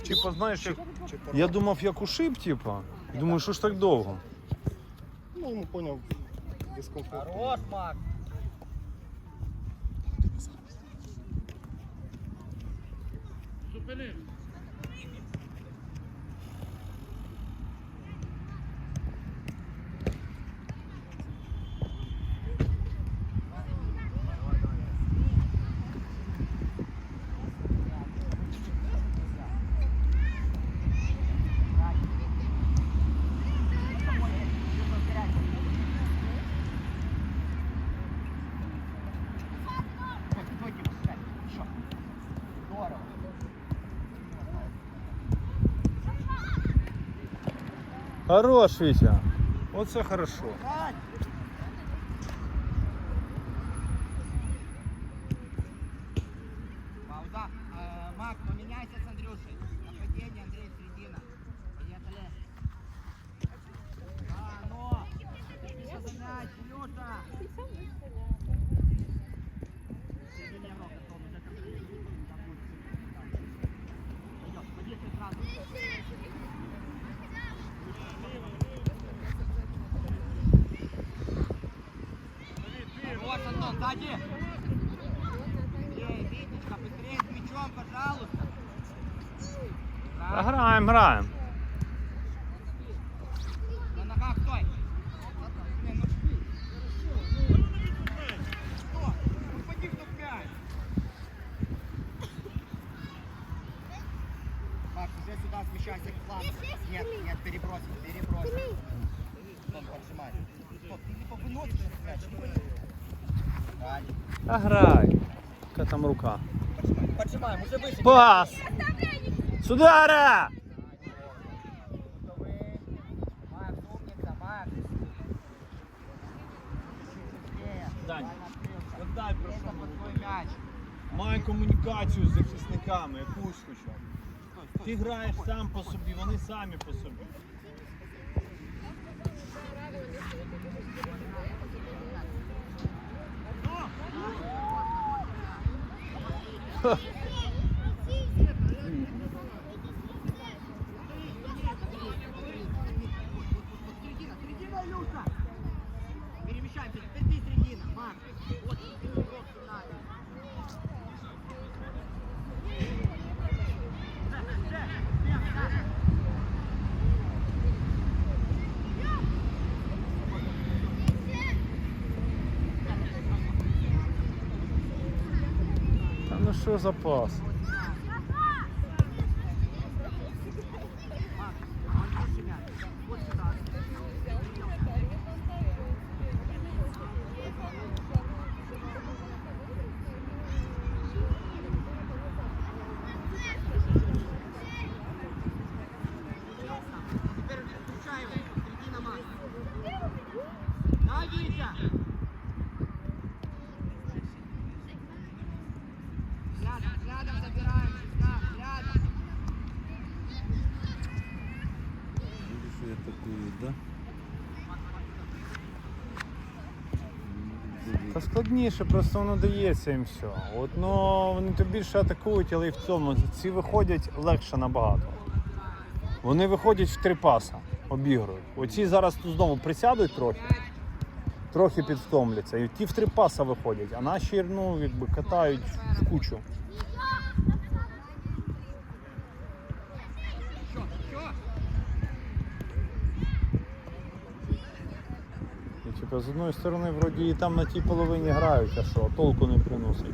Типа, знаєш, як... Я думав, як ушиб, типа. Думаю, що ж так довго? Ну, йому поняв дискомфорт. Хорош, Макс. Здорово. Хорош, Вітя. Оце хорошо. Нет, нет, перебросил, перебросил. Том, поджимай. Стоп, ты не повыносишь этот мяч. Далі. Та грай. Яка там рука? Поджимай, поджимаем, уже выше. Пас! Судара! Готовы. Макс, умница, Макс. Быстрее. Дань, Правильно открылся. от дай, прошу, Это под твой мяч. Май комунікацію з захисниками, якусь хоча. б. Ти граєш сам по собі, вони самі по собі. Ха. pessoas após. Складніше, просто воно дається їм все. От, ну, вони то більше атакують, але і в цьому ці виходять легше набагато. Вони виходять в три паса, обігрують. Оці зараз тут знову присядуть трохи, трохи підстомляться. І ті в три паса виходять, а наші ну, якби, катають в кучу. Еще, еще. І, типу, з одної сторони, вроді і там на тій половині грають, а що, толку не приносить.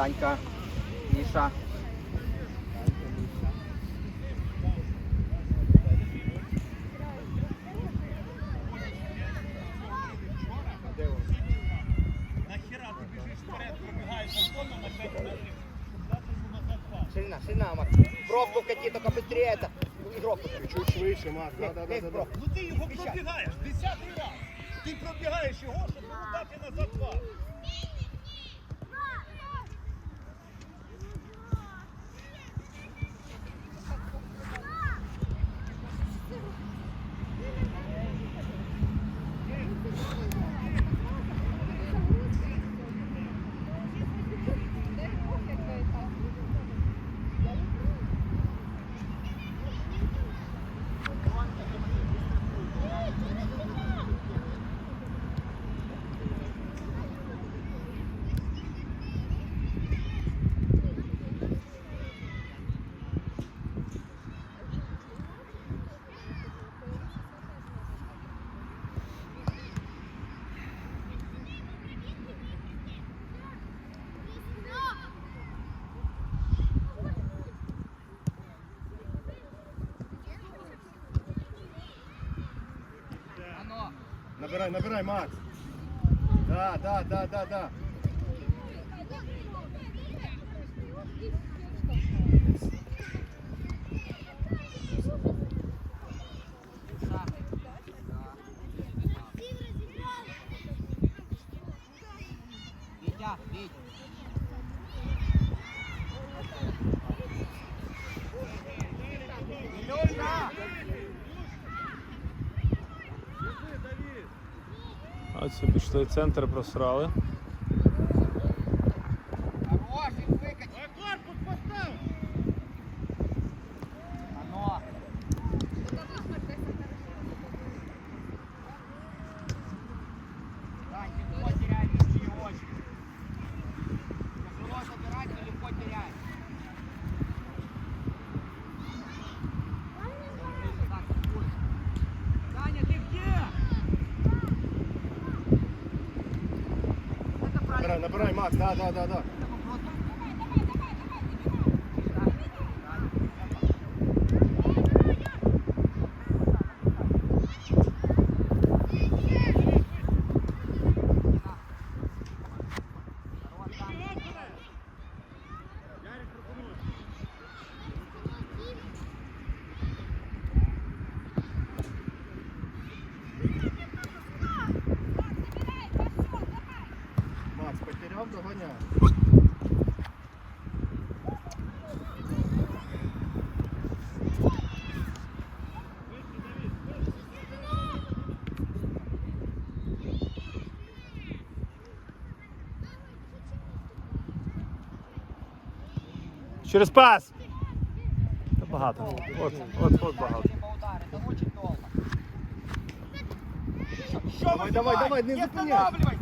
Данька, Міша. Ширина, ширина, Макс. Пробку вкати, только быстрее это. Игрок подключи. Чуть швидше, Макс. Да, Лев, да, да, лев, да, да. пробку. Ну ти його Печать. пробігаєш, десятий раз. Ти пробігаєш його, щоб дати назад два. Набирай, набирай, Макс. Да, да, да, да, да. Витя, Витя. Илюша! А ці пішли центр просрали. Набирай, Макс. Да, да, да, да. Макс, потеряв. Через пас! Та багато. От, от, от багато. Давай, давай, давай, Не зупиняй.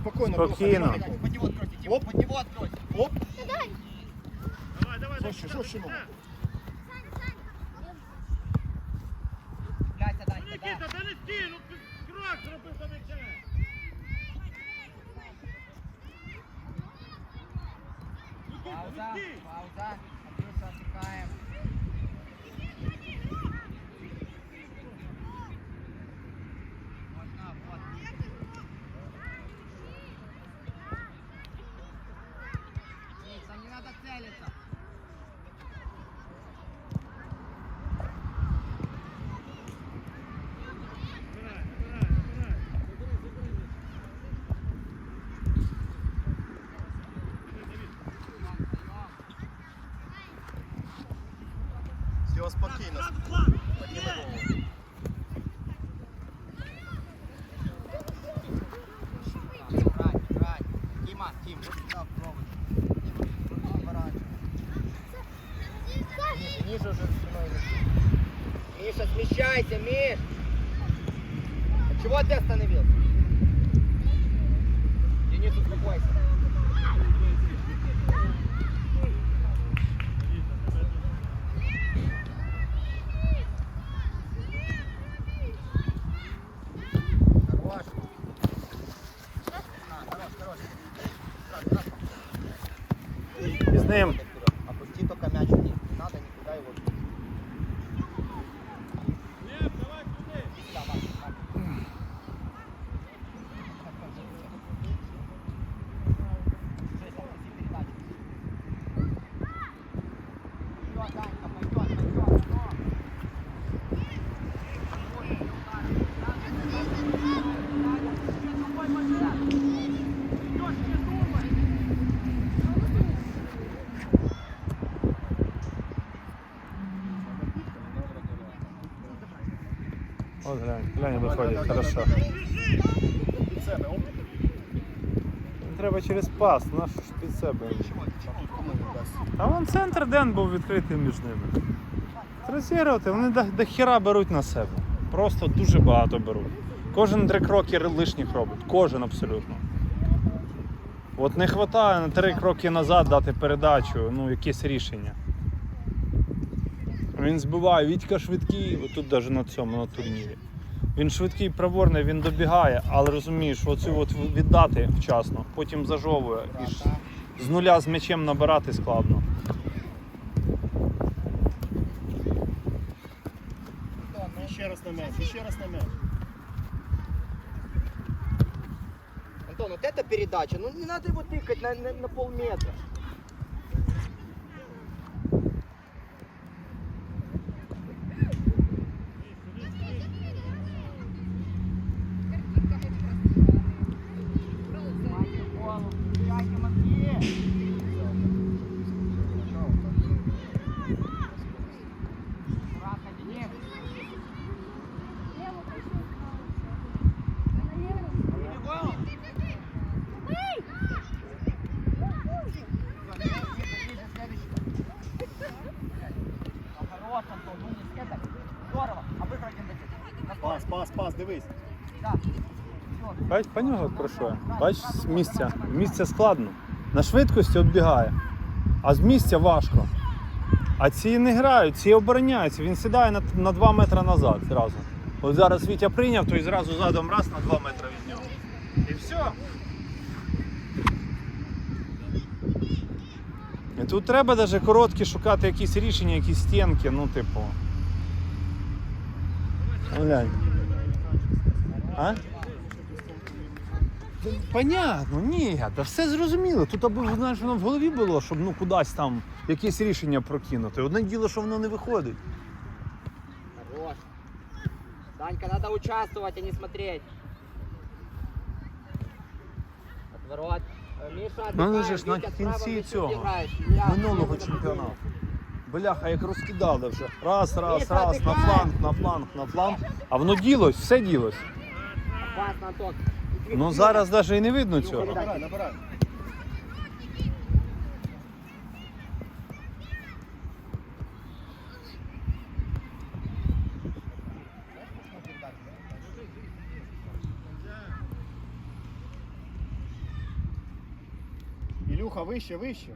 останавливай! Все, спокойно. Спокійно. просто, Под него откройте, Тима, под него откройте. Оп. Давай, давай, Жорстче, жорстче, ну. Гляньте, Данька, да. Нікіта, та не стій, ну ти крок зробив до м'яча. Пауза, пауза. Андрюша, отдыхаем. Спиною. Миша, смещайся, Миш! А чего ты остановился? Денис, успокойся. Хорош. На, хорош, хорош. ним. Опусти только мяч вниз. Не надо никуда его. Да, Макс, Макс. Жесть, опусти передачу. Пойдет, Данька, пойдет, пойдет. но. От глянь, глянь, виходить, хорошо. Треба через пас, наш під себе. Кому не дасть? А вон центр Ден був відкритий між ними. Трасірувати, вони до, до хіра беруть на себе. Просто дуже багато беруть. Кожен три кроки лишніх робить. Кожен абсолютно. От не вистачає на три кроки назад дати передачу, ну, якесь рішення. Він збиває, Вітька швидкий, отут навіть на цьому на турнірі. Він швидкий, проворний, він добігає, але розумієш, оцю от віддати вчасно, потім зажовує. І ж з нуля з м'ячем набирати складно. І ще раз на м'яч, ще раз на м'яч. Антон, вот это передача. Ну не надо его тыкать на, на, на полметра. Бач, по нього про? Бач, з місця. Місця складно. На швидкості відбігає, а з місця важко. А ці не грають, ці обороняються. Він сідає на, на 2 метри назад зразу. От зараз Вітя прийняв, то і зразу задом раз на 2 метри від нього. І все. І тут треба навіть короткі шукати якісь рішення, якісь стінки, ну типу. Глянь. А? Понятно, ні, та все зрозуміло. Тут аби знаєш, воно в голові було, щоб ну кудись там якесь рішення прокинути. Одне діло, що воно не виходить. Хорош. Данька, надо участвовать, а не смотреть. Отворот. Миша, Ну, ну же ж на кінці цього, Минулого чемпіонату. Бляха, як розкидали вже. Раз, раз, Міша, раз, на фланг, на фланг, на фланг. А воно ділось, все ділось. Опасно, Антон. Ну зараз навіть і не видно цього. Набирай, набирай. Ілюха, вище, вище.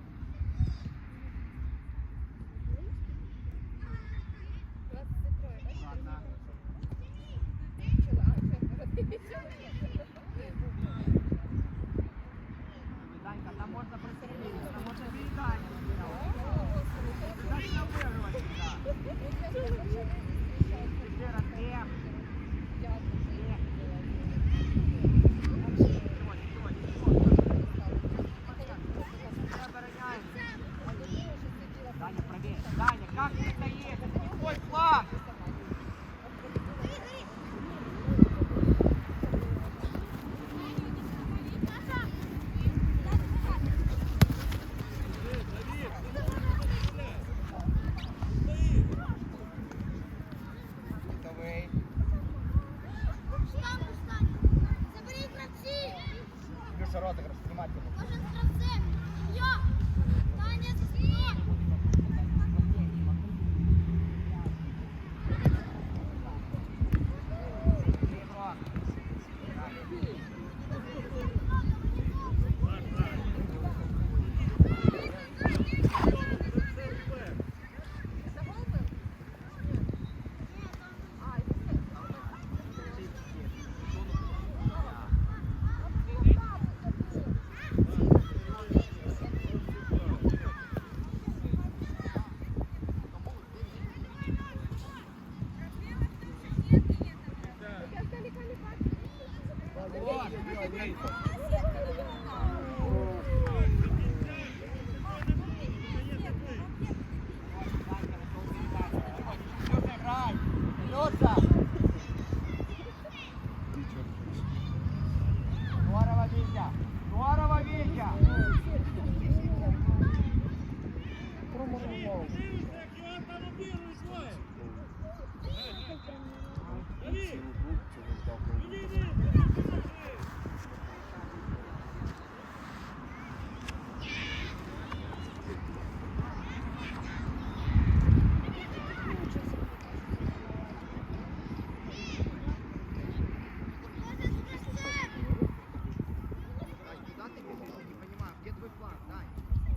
Thank you.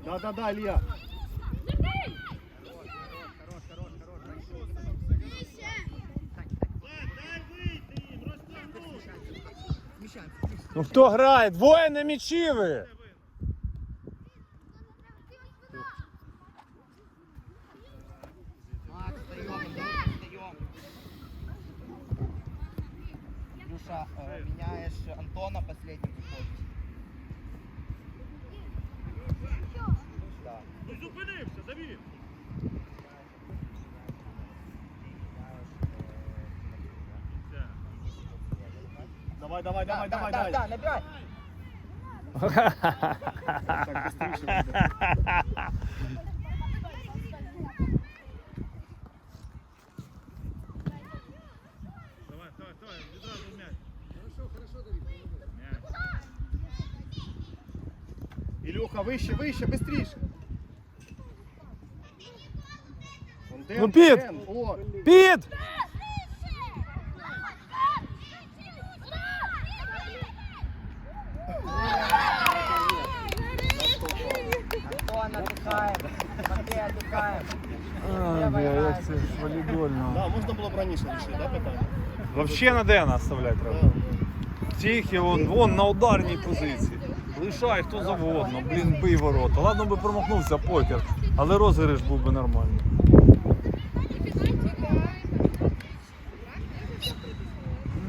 Да, да, да, Илья. Ну хто грає? Двоє на мічі ви! Да, давай, да, давай, да, давай. да, набирай. Так, быстрее буде. Давай, давай, давай, відразу м'яч. Ілюха, вище, вище, быстріше. Вон Ден, Ну, Піт! Ден, О, Під! А, бля, як це волейбольно. да, можна було б раніше рішити, да, питання? Вообще на Дена оставляти треба. Тихий, вон, вон на ударній позиції. Лишай хто завгодно, блін, бий ворота. Ладно би промахнувся покер, але розіграш був би нормальний.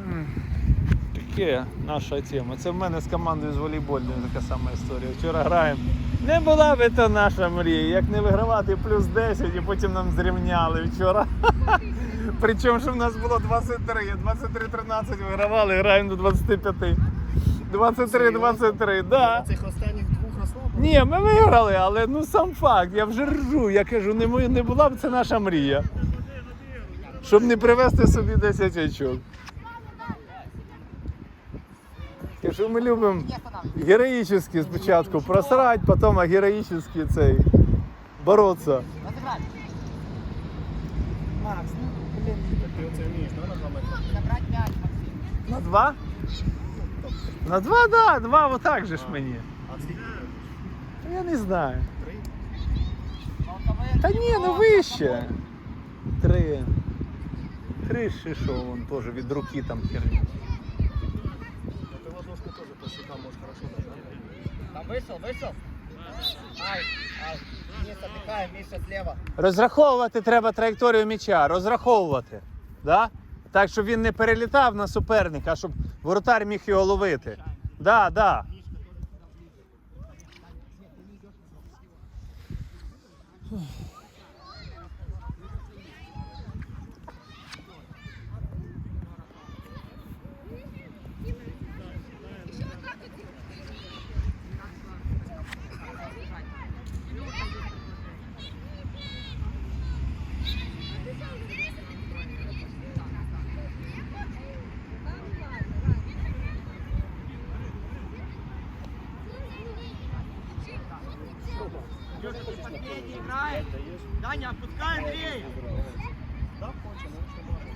М, Таке наша тема. Це в мене з командою з волейбольною така сама історія. Вчора граємо. Не була би то наша мрія, як не вигравати плюс 10 і потім нам зрівняли вчора. Причому, що в нас було 23, 23-13 вигравали, граємо до 25. 23-23, да. Цих останніх двох розслаблених. Ні, ми виграли, але ну сам факт, я вже ржу, я кажу, не, не була б це наша мрія. Щоб не привезти собі 10 очок. Кажу, ми любимо Не останавливайся. героїчно спочатку просрать, потім героїчно цей боротися. Разыграть. Макс, ну, блин, Ти оце вмієш, да, на два метри? забрать мяч, Максим. На два? На два, да, два отак же ж мені. А скільки? Та Я не знаю. Три? Волковые, Та ні, ну Антон, вище. Три. Три ще що, вон теж від руки там херня. Там вышел, вышел. Ай, ай. Вниз отдыхаем, Миша слева. Розраховувати треба траєкторію м'яча, розраховувати. Да? Так, щоб він не перелітав на суперника, а щоб воротар міг його ловити. Да, да. Евгений играет. Даня, отпускай Андрея. Да, хочем, лучше можно.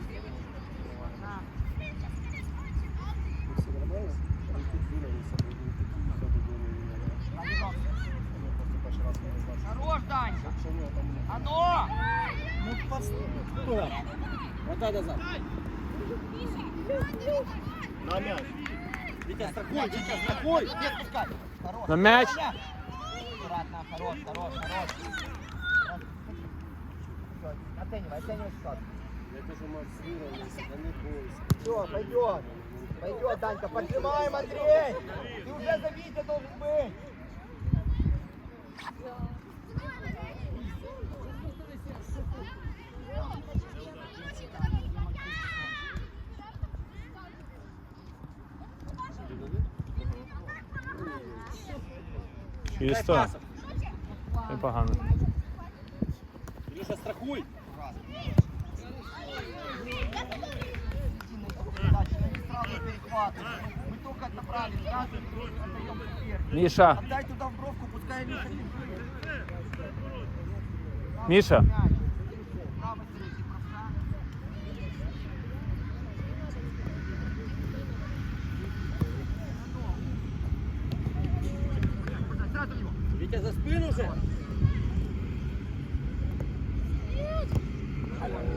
Хорош, Даня! Оно! Ну, под... Стоп! Вот да, назад. На мяч! Витя, страхуй, Витя, страхуй! Нет, пускай! На мяч! Аккуратно, хорош, хорош, хорош. Оценивай, оценивай ситуацию. Я Макс, вирилися, да не бойся. Все, пойдет. Пойдет, Данька, поджимаем, Андрей! Ты уже за Витя должен быть! Чисто. Непогано. Ілюша, страхуй. Мы только отправили, сразу отдаем. Міша, Отдай туда в бровку, пускай Миша бежит. Міша. Мяч. Право, Сереги, правша. Сразу в него. Вітя за спину вже. I don't know.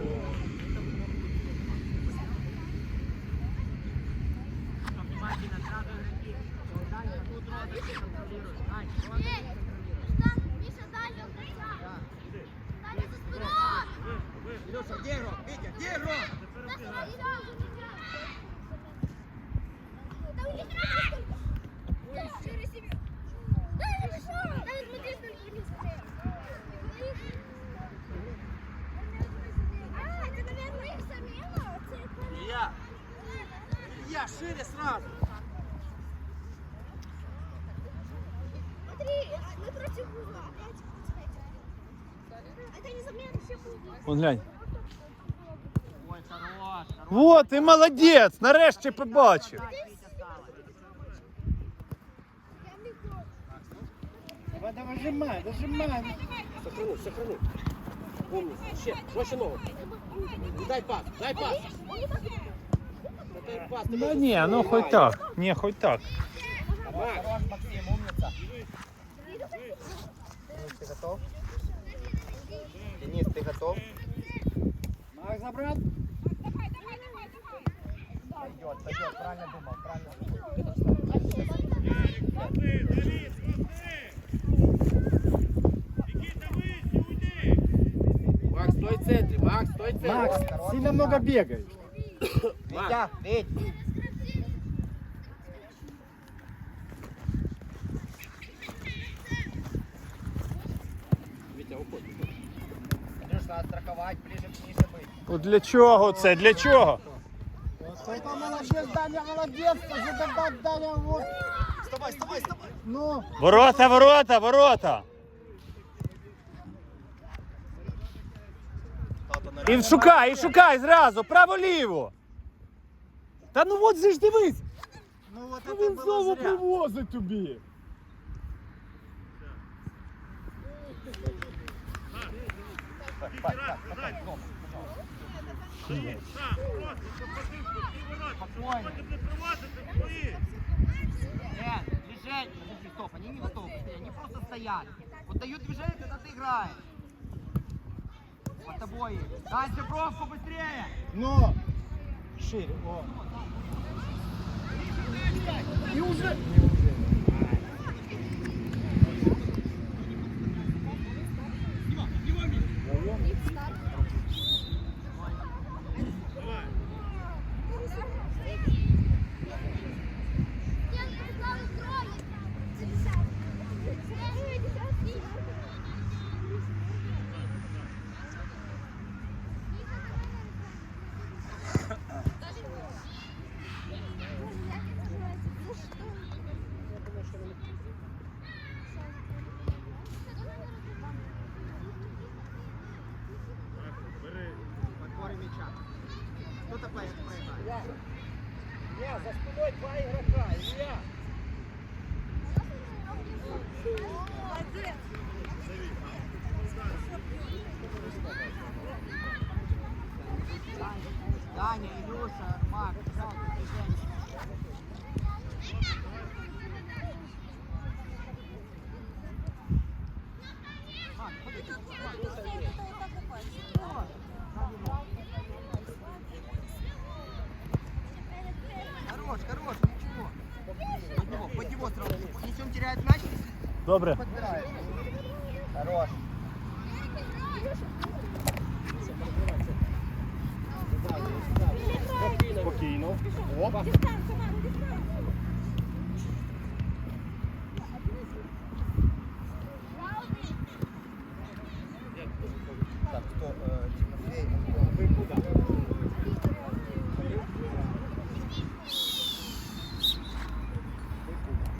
угла. Вон глянь. Ой, хорош, хорош. Вот, ти молодець! Нарешті побачив. Давай, давай, жимай, дожимай. Сохрани, сохрани. Помни, ще, жорстче ногу. Дай пас, дай пас. Дай пас. Да ні, ну хоч так. Ні, хоч так. Макс, Хорош, Максим, умница. Денис, ты готов? Денис, ты готов? Макс давай. Пойдет, пойдет, правильно думал, правильно думал. Макс, стой в центре, Макс, стой в центре. Макс, сильно много бегаешь. Витя, Вить. для чого це? Для чого? Это молодец, Даня, молодец. Задавать, Даня, вот. Вставай, вставай, вставай. Ну, Ворота, ворота, ворота! І шукай, і шукай зразу, право-ліво! Та ну от же ж дивись! ну вот Та это Він было знову зря. привозить тобі! Так, так, так, так, дома, Спокойно. Нет, движение. Подожди, стоп, они не готовы. Они просто стоят. Вот дают движение, когда ты играешь. Под тобой. Дальше бровку быстрее. Ну, шире. О. И уже. Добре.